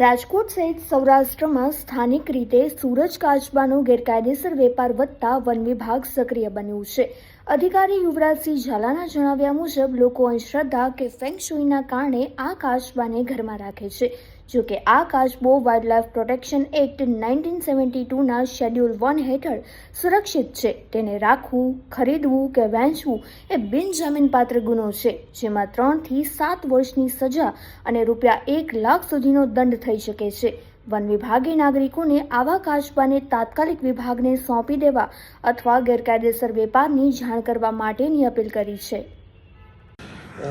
રાજકોટ સહિત સૌરાષ્ટ્રમાં સ્થાનિક રીતે સૂરજ કાચબાનો ગેરકાયદેસર વેપાર વધતા વન વિભાગ સક્રિય બન્યું છે. અધિકારી યુવરાજસિંહ ઝાલાના જણાવ્યા મુજબ, લોકો અંધશ્રદ્ધા કે ફેંગ શુઈના કારણે આ કાચબાને ઘરમાં રાખે છે. જો કે આ કાચબો wildlife protection act nineteen seventy ટુના schedule one હેઠળ સુરક્ષિત છે. તેને રાખવું, ખરીદવું કે વહેંચવું એ બિનજામીનપાત્ર ગુનો છે, જેમાં ત્રણથી સાત વર્ષની સજા અને રૂપિયા એક લાખ સુધીનો દંડ થઈ શકે છે. વન વિભાગે નાગરિકોને આવા કાચબાને તાત્કાલિક વિભાગને સોંપી દેવા અથવા ગેરકાયદેસર વેપારની જાણ કરવા માટેની અપીલ કરી છે.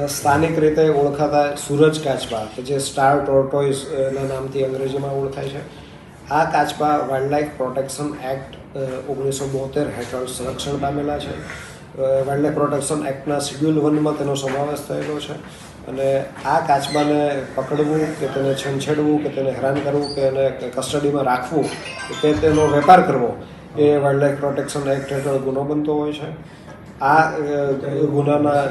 સ્થાનિક રીતે ઓળખાતા સૂરજ કાચબા, કે જે સ્ટાર ટોર્ટોઇઝના નામથી અંગ્રેજીમાં ઓળખાય છે. આ કાચબા વાઇલ્ડલાઇફ પ્રોટેક્શન એક્ટ ઓગણીસો બોતેર હેઠળ સંરક્ષણ પામેલા છે. વાઇલ્ડલાઇફ પ્રોટેક્શન એક્ટના શિડ્યુલ વનમાં તેનો સમાવેશ થયેલો છે. અને આ કાચબાને પકડવું, કે તેને છંછેડવું, કે તેને હેરાન કરવું, કે એને કસ્ટડીમાં રાખવું, કે તેનો વેપાર કરવો, એ વાઇલ્ડલાઇફ પ્રોટેક્શન એક્ટ હેઠળ ગુનો બનતો હોય છે. આ ગુનાના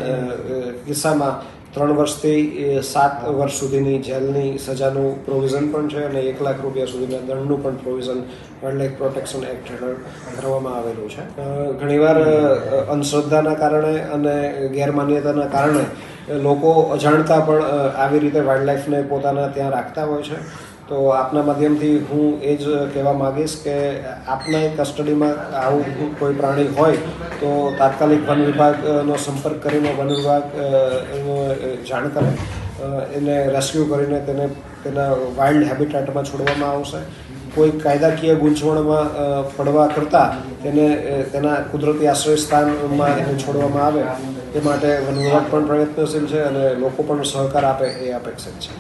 કિસ્સામાં ત્રણ વર્ષથી સાત વર્ષ સુધીની જેલની સજાનું પ્રોવિઝન પણ છે અને એક લાખ રૂપિયા સુધીના દંડનું પણ પ્રોવિઝન વાઇલ્ડલાઇફ પ્રોટેક્શન એક્ટ હેઠળ કરવામાં આવેલું છે. ઘણીવાર અંધશ્રદ્ધાના કારણે અને ગેરમાન્યતાના કારણે લોકો અજાણતા પણ આવી રીતે વાઇલ્ડલાઇફને પોતાના ત્યાં રાખતા હોય છે. તો આપના માધ્યમથી હું એ જ કહેવા માગીશ કે આપના કસ્ટડીમાં આવું કોઈ પ્રાણી હોય તો તાત્કાલિક વન વિભાગનો સંપર્ક કરીને વન વિભાગ જાણ કરે એને રેસ્ક્યુ કરીને તેને, તેના વાઇલ્ડ હેબિટેટમાં છોડવામાં આવશે. કોઈ કાયદાકીય ગૂંચવણમાં પડવા કરતાં તેને તેના કુદરતી આશ્રય સ્થાનમાં એને છોડવામાં આવે. એ માટે વન વિભાગ પણ પ્રયત્નશીલ છે અને લોકો પણ સહકાર આપે એ અપેક્ષિત છે.